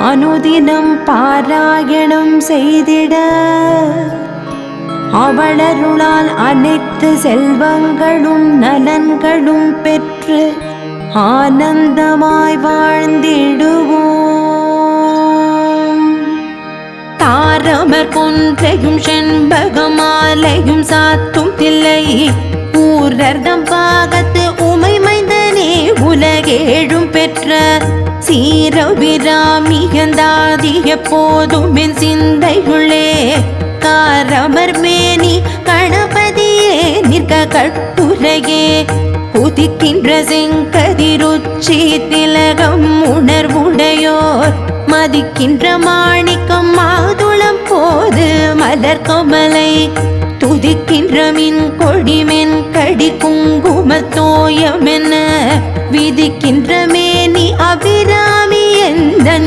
அனுதினம் பாராயணம் செய்திட. அவளருளால் அனைத்து செல்வங்களும் நலன்களும் பெற்று ஆனந்தமாய் வாழ்ந்திடுவோம். தாரமர் கொன்றையும் செண்பகமாலையும் சாத்தும் தில்லை ஊரர்தம் பாகத்து உமை மைந்தனே உலகேழும் பெற்ற சீரவிராமியந்தாதிய போதும் என் சிந்தையுள்ளே. காரமர் மேனி கணபதியே நிற்க கட்டுரையே. உதிக்கின்ற செங்கதிருச்சி திலகம் உணர்வுடையோர். மதிக்கின்ற மாணிக்கம் மாதுளம் போது மலர் கமலை. துதிக்கின்ற மின் கொடிமென் கடி குங்கும தோயமென விதிக்கின்ற மே अभी